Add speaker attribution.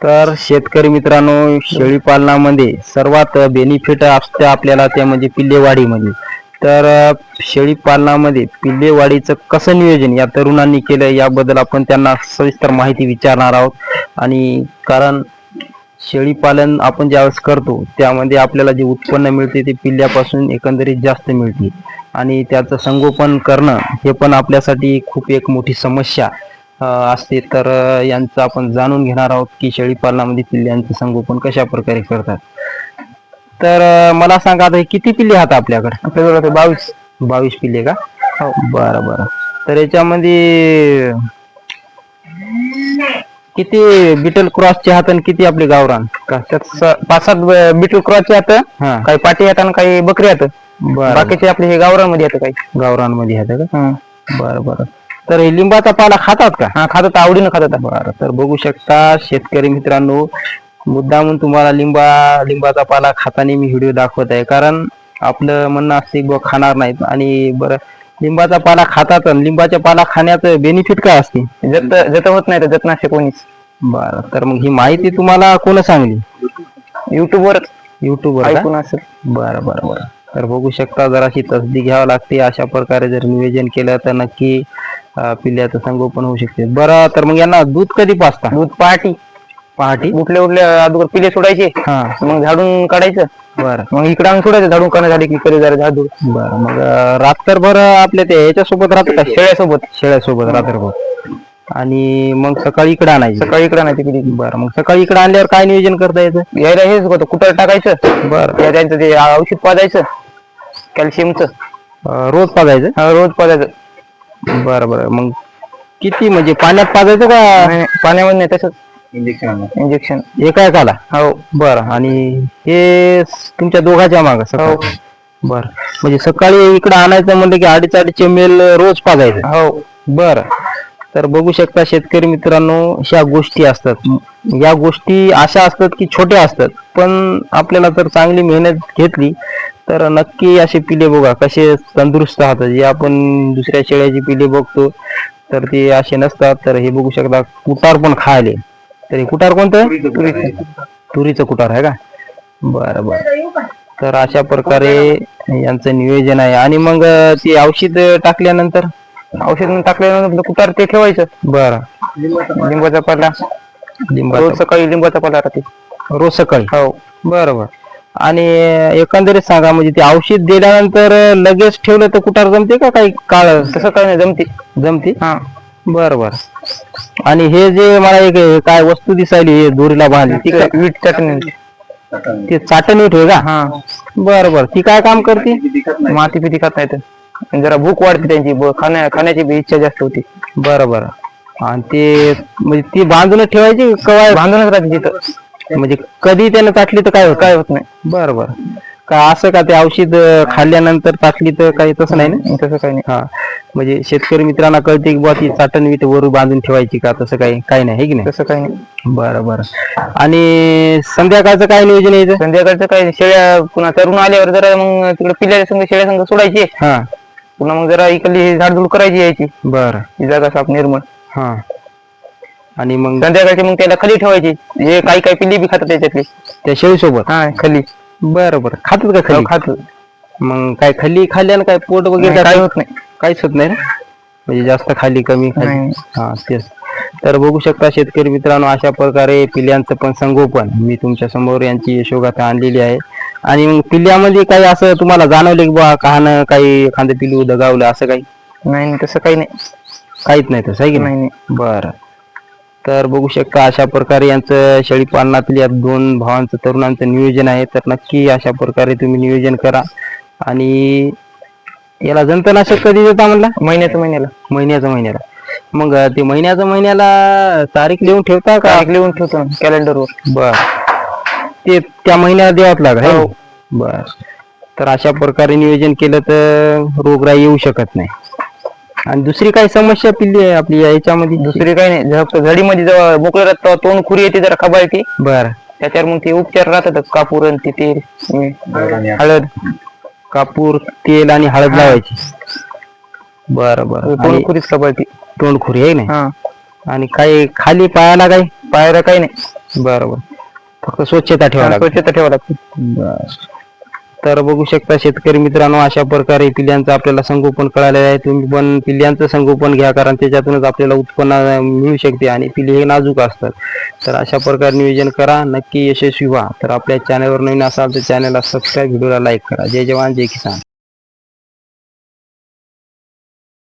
Speaker 1: तर शेतकरी मित्रांनो शेळी पालनामध्ये सर्वात बेनिफिट असते आपल्याला ते म्हणजे पिल्लेवाढीमध्ये तर शेळी पालनामध्ये पिल्लेवाढीचं कसं नियोजन या तरुणांनी केलं याबद्दल आपण त्यांना सविस्तर माहिती विचारणार आहोत. आणि कारण शेळी पालन आपण ज्यावेळेस करतो त्यामध्ये आपल्याला जे उत्पन्न मिळते ते पिल्ल्यापासून एकंदरीत जास्त मिळते. आणि त्याचं संगोपन करणं हे पण आपल्यासाठी खूप एक मोठी समस्या. असते तर यांचं आपण जाणून घेणार आहोत की शेळी पालनामध्ये पिल्ल्यांचं संगोपन कशा प्रकारे करतात. तर मला सांगा आता हे किती पिल्ले आहात आपल्याकडे?
Speaker 2: आपल्याजवळ ते बावीस.
Speaker 1: बावीस पिल्ले का?
Speaker 2: हो.
Speaker 1: बरं बरं. तर याच्यामध्ये किती बिटल क्रॉसचे हात आणि किती आपले गावरान? का
Speaker 2: पाच सात बिटल क्रॉसचे येतं
Speaker 1: हा.
Speaker 2: काही पाटी येतात आणि काही बकरी
Speaker 1: बरं
Speaker 2: बाकीचे आपले हे गावरांमध्ये येतं काही.
Speaker 1: गावरानमध्ये आहेत का?
Speaker 2: हं.
Speaker 1: बरं बरं. तर हे लिंबाचा पाला खातात का?
Speaker 2: हा खातात आवडीनं खातात.
Speaker 1: बरं तर बघू शकता शेतकरी मित्रांनो मुद्दामून तुम्हाला लिंबा लिंबाचा पाला खाताना मी व्हिडिओ दाखवत आहे. कारण आपलं म्हणणं असते की बुवा खाणार नाहीत. आणि बरं लिंबाचा पाला खातात आणि लिंबाच्या पाला खाण्याचं बेनिफिट काय असते?
Speaker 2: जत जत होत नाही तर जत नसते कोणीच
Speaker 1: बरं तर मग ही माहिती तुम्हाला कोण सांगली?
Speaker 2: युट्यूबवर
Speaker 1: युट्यूबवर का?
Speaker 2: ऐकून असेल.
Speaker 1: बरं बरं बरं. तर बघू शकता जराशी तसदी घ्यावं लागते. अशा प्रकारे जर नियोजन केलं तर नक्की अं, पिल्ल्याचं संगोपन होऊ शकते. बरं तर मग यांना दूध कधी पाचता
Speaker 2: दूध पहाटी.
Speaker 1: पहाटे?
Speaker 2: उठले उठले अगोदर पिले सोडायचे.
Speaker 1: हा.
Speaker 2: मग झाडून काढायचं.
Speaker 1: बरं.
Speaker 2: मग इकडे आणून सोडायचं झाडून काढणं झाले की कधी जरा झाडू
Speaker 1: बरं मग अं, रात्रभर आपल्या ते याच्यासोबत राहतं का?
Speaker 2: शेळ्यासोबत?
Speaker 1: शेळ्यासोबत रात्रभर आणि मग सकाळी इकडे आणायचं.
Speaker 2: सकाळी इकडे नाही तिकडे.
Speaker 1: बरं मग सकाळी इकडे आणल्यावर काय नियोजन करता येतं
Speaker 2: यायला हेच होतं कुठं टाकायचं.
Speaker 1: बरं.
Speaker 2: त्यांचं ते औषध पाजायचं कॅल्शियमचं.
Speaker 1: रोज पाजायचं?
Speaker 2: हा, रोज पाजायचं.
Speaker 1: बरं बरं. मग किती? म्हणजे पाण्यात पाजायचं का?
Speaker 2: नाही, पाण्यामध्ये नाही तसंच. इंजेक्शन इंजेक्शन
Speaker 1: एका एकाला
Speaker 2: हो.
Speaker 1: बरं. आणि हे स- तुमच्या दोघांच्या माग
Speaker 2: हो.
Speaker 1: बरं. म्हणजे सकाळी इकडे आणायचं म्हणलं की अडीच अडीच मेल रोज पाजायचं.
Speaker 2: हो.
Speaker 1: बरं. तर बघू शकता शेतकरी मित्रांनो ह्या गोष्टी असतात. या गोष्टी अशा असतात की छोट्या असतात. पण आपल्याला जर चांगली मेहनत घेतली तर नक्की असे पिले बघा कसे तंदुरुस्त राहतात. जे आपण दुसऱ्या शेळ्याची पिले बघतो तर ते असे नसतात. तर हे बघू शकता कुटार पण खायले. तर हे कुटार कोणतं? तुरीचं कुटार आहे. का? बरं बरं. तर अशा प्रकारे यांचं नियोजन आहे. आणि मग ते औषध टाकल्यानंतर
Speaker 2: औषध टाकल्यानंतर कुठार ते ठेवायचं.
Speaker 1: बरं.
Speaker 2: लिंबाचा पाला.
Speaker 1: लिंबाचं
Speaker 2: सकाळी लिंबाचा पाला राहते.
Speaker 1: रोज सकाळी.
Speaker 2: हो.
Speaker 1: बरं बरं. आणि एकंदरीत सांगा म्हणजे ते औषध दिल्यानंतर लगेच ठेवलं तर कुठार जमते का? काही काळ
Speaker 2: तसं काय नाही जमते
Speaker 1: जमते?
Speaker 2: हा.
Speaker 1: बरं बरं. आणि हे जे मला एक हे काय वस्तू दिसायली हे दोरीला बांधली ती काय
Speaker 2: वीट चटणी.
Speaker 1: ते चाटणी ठेव का?
Speaker 2: हा.
Speaker 1: बरं बरं. ती काय काम करते?
Speaker 2: माती पिती खात नाही. तर. जरा भूक वाढते त्यांची ब- खाण्या खाण्याची बी इच्छा जास्त होती.
Speaker 1: बरं बरं. आणि ते म्हणजे ती बांधूनच ठेवायची कवाय
Speaker 2: बांधूनच राहते तिथं.
Speaker 1: म्हणजे कधी त्यानं टाकली तर काय होत
Speaker 2: काय होत नाही.
Speaker 1: बरं बरं. का असं का ते औषध खाल्ल्यानंतर टाकली तर काही तसं नाही ना?
Speaker 2: तसं काही नाही.
Speaker 1: हा. म्हणजे शेतकरी मित्रांना कळते की बुवा ती चाटण वीट वर बांधून ठेवायची का? तसं काही काही नाही है की नाही?
Speaker 2: तसं काही नाही.
Speaker 1: बरं बरं. आणि संध्याकाळचं काय नियोजन यायचं
Speaker 2: संध्याकाळचं काय शेळ्या पुन्हा तरुण आल्यावर जरा मग तिकडे पिल्ल्या संघ शेळ्या संघ सोडायची.
Speaker 1: हा.
Speaker 2: पुन्हा मग जरा इकडली झाडझुड करायची यायची.
Speaker 1: बरं.
Speaker 2: ही जागा साफ निर्मळ.
Speaker 1: हा. आणि मग
Speaker 2: संध्याकाळची मग त्याला खाली ठेवायची. जे काही काही पिल्ली बी खातात त्याच्यातली.
Speaker 1: त्या शेळीसोबत?
Speaker 2: हा खाली.
Speaker 1: बरं बरं खातात का खाली?
Speaker 2: खात
Speaker 1: मग काय खाली खाल्ल्यानं काय पोट वगैरे
Speaker 2: काही होत नाही?
Speaker 1: काहीच होत नाही ना? म्हणजे जास्त खाली कमी खाली. हा तेच. तर बघू शकता शेतकरी मित्रांनो अशा प्रकारे पिल्यांचं पण संगोपन. मी तुमच्यासमोर यांची यशोगाथा आणलेली आहे. आणि मग पिल्ल्यामध्ये काही असं तुम्हाला जाणवलं की बा कहाणं काही एखादं पिल्लू दगावलं असं काही?
Speaker 2: नाही तसं काही नाही.
Speaker 1: काहीच नाही तसं आहे की
Speaker 2: नाही.
Speaker 1: बरं. तर बघू शकता अशा प्रकारे यांचं शेळी पालनातल्या दोन भावांचं तरुणांचं नियोजन आहे. तर नक्की अशा प्रकारे तुम्ही नियोजन करा. आणि याला जंतनाशक कधी देता म्हणला?
Speaker 2: महिन्याचं महिन्याला.
Speaker 1: महिन्याचा महिन्याला. मग ते महिन्याचा महिन्याला तारीख लिहून ठेवता का?
Speaker 2: तारीख लिहून ठेवतो कॅलेंडरवर
Speaker 1: बर. ते त्या महिन्याला द्यावंच है ना?
Speaker 2: हो.
Speaker 1: बर. तर अशा प्रकारे नियोजन केलं तर रोगराई येऊ शकत नाही. आणि दुसरी काही समस्या पिल्ली आहे आपली या याच्यामध्ये?
Speaker 2: दुसरी काही नाही. फक्त झडीमध्ये जेव्हा मोकळं राहत तेव्हा तोंड खुरी येते जरा खबाळती.
Speaker 1: बर.
Speaker 2: त्याच्यावर मग ते उपचार राहतात. कापूर आणि ते तेल हळद
Speaker 1: कापूर तेल आणि हळद लावायची. बर बर.
Speaker 2: तोंड खुरीच खबाळती.
Speaker 1: तोंडखुरी आहे ना?
Speaker 2: हा.
Speaker 1: आणि काही खाली पायाला काही?
Speaker 2: पायऱ्या काही नाही.
Speaker 1: बरोबर फक्त स्वच्छता लागते.
Speaker 2: स्वच्छता ठेवावं लागते.
Speaker 1: बर. तर बघू शकता शेतकरी मित्रांनो अशा प्रकारे पिल्यांचं आपल्याला संगोपन कळालेलं आहे. तुम्ही पण पिल्यांचं संगोपन घ्या कारण त्याच्यातूनच आपल्याला उत्पन्न मिळू शकते आणि पिल्ले हे नाजूक असतात. तर अशा प्रकारे नियोजन करा नक्की यशस्वी व्हा. तर आपल्या चॅनलवर नवीन असाल तर चॅनलला सबस्क्राईब व्हिडिओला लाईक करा. जय जवान जय किसान.